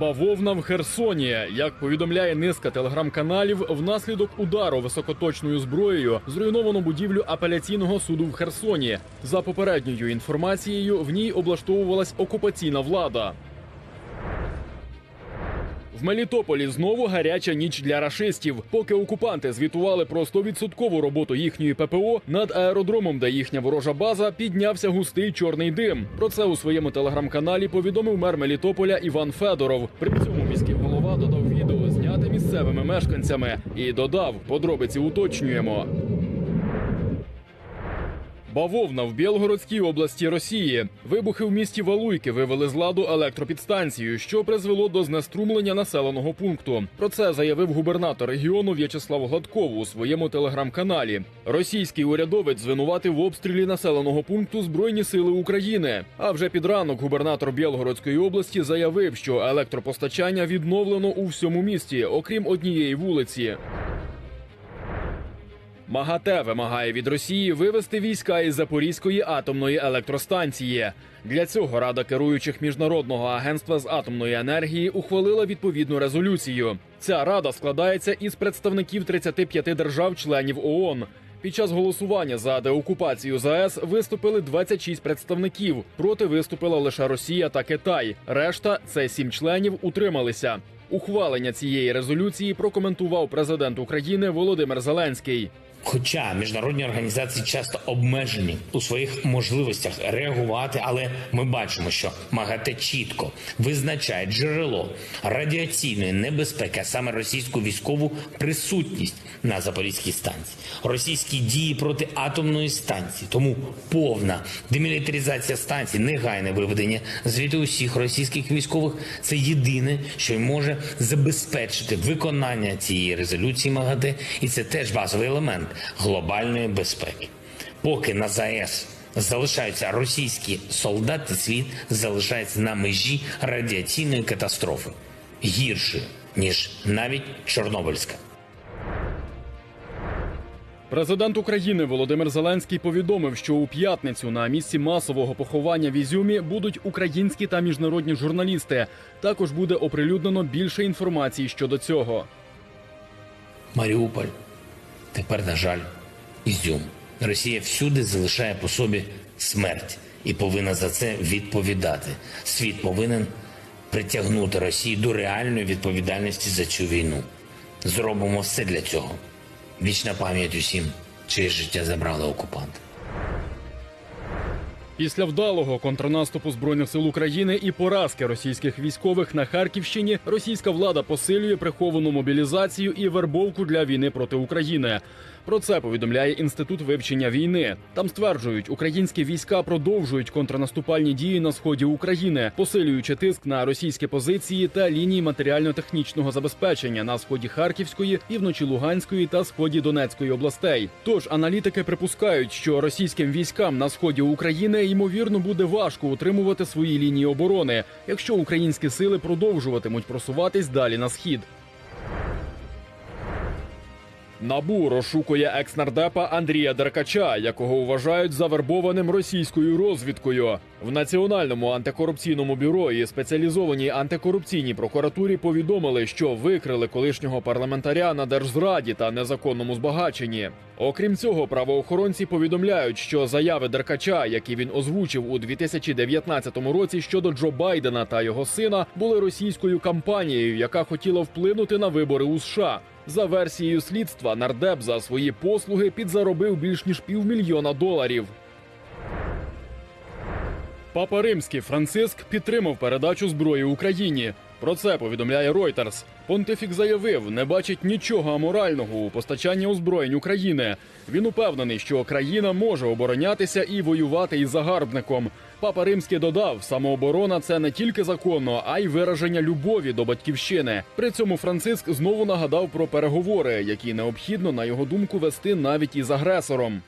Бавовна в Херсоні. Як повідомляє низка телеграм-каналів, внаслідок удару високоточною зброєю зруйновано будівлю апеляційного суду в Херсоні. За попередньою інформацією, в ній облаштовувалась окупаційна влада. В Мелітополі знову гаряча ніч для рашистів. Поки окупанти звітували про 100% роботу їхньої ППО, над аеродромом, де їхня ворожа база, піднявся густий чорний дим. Про це у своєму телеграм-каналі повідомив мер Мелітополя Іван Федоров. При цьому міський голова додав відео, зняте місцевими мешканцями, і додав подробиці уточнюємо. Бавовна в Білгородській області Росії. Вибухи в місті Валуйки вивели з ладу електропідстанцію, що призвело до знеструмлення населеного пункту. Про це заявив губернатор регіону В'ячеслав Гладков у своєму телеграм-каналі. Російський урядовець звинуватив в обстрілі населеного пункту Збройні сили України. А вже під ранок губернатор Білгородської області заявив, що електропостачання відновлено у всьому місті, окрім однієї вулиці. МАГАТЕ вимагає від Росії вивести війська із Запорізької атомної електростанції. Для цього Рада керуючих міжнародного агентства з атомної енергії ухвалила відповідну резолюцію. Ця рада складається із представників 35 держав-членів ООН. Під час голосування за деокупацію ЗАЕС виступили 26 представників. Проти виступила лише Росія та Китай. Решта це сім членів утрималися. Ухвалення цієї резолюції прокоментував президент України Володимир Зеленський. Хоча міжнародні організації часто обмежені у своїх можливостях реагувати, але ми бачимо, що МАГАТЕ чітко визначає джерело радіаційної небезпеки, а саме російську військову присутність на запорізькій станції, російські дії проти атомної станції. Тому повна демілітаризація станції, негайне виведення звідти усіх російських військових це єдине, що й може забезпечити виконання цієї резолюції МАГАТЕ, і це теж базовий елемент глобальної безпеки. Поки на ЗАЕС залишаються російські солдати, світ залишається на межі радіаційної катастрофи гірше ніж навіть Чорнобильська. Президент України Володимир Зеленський повідомив, що у п'ятницю на місці масового поховання в Ізюмі будуть українські та міжнародні журналісти. Також буде оприлюднено більше інформації щодо цього. Маріуполь, тепер, на жаль, Ізюм. Росія всюди залишає по собі смерть і повинна за це відповідати. Світ повинен притягнути Росію до реальної відповідальності за цю війну. Зробимо все для цього. Вічна пам'ять усім, чиє життя забрали окупанти. Після вдалого контрнаступу збройних сил України і поразки російських військових на Харківщині російська влада посилює приховану мобілізацію і вербовку для війни проти України. Про це повідомляє інститут вивчення війни. Там стверджують, українські війська продовжують контрнаступальні дії на сході України, посилюючи тиск на російські позиції та лінії матеріально-технічного забезпечення на сході Харківської, півночі Луганської та сході Донецької областей. Тож аналітики припускають, що російським військам на сході України ймовірно буде важко утримувати свої лінії оборони, якщо українські сили продовжуватимуть просуватись далі на схід. Набу розшукує екс-нардепа Андрія Деркача, якого вважають завербованим російською розвідкою. В Національному антикорупційному бюро і спеціалізованій антикорупційній прокуратурі повідомили, що викрили колишнього парламентаря на держзраді та незаконному збагаченні. Окрім цього, правоохоронці повідомляють, що заяви Деркача, які він озвучив у 2019 році щодо Джо Байдена та його сина, були російською кампанією, яка хотіла вплинути на вибори у США. За версією слідства, нардеп за свої послуги підзаробив більш ніж півмільйона доларів. Папа Римський Франциск підтримав передачу зброї Україні. Про це повідомляє Reuters. Понтифік заявив, не бачить нічого аморального у постачанні озброєнь України. Він упевнений, що країна може оборонятися і воювати із загарбником. Папа Римський додав, самооборона це не тільки законно, а й вираження любові до батьківщини. При цьому Франциск знову нагадав про переговори, які необхідно, на його думку, вести навіть із агресором.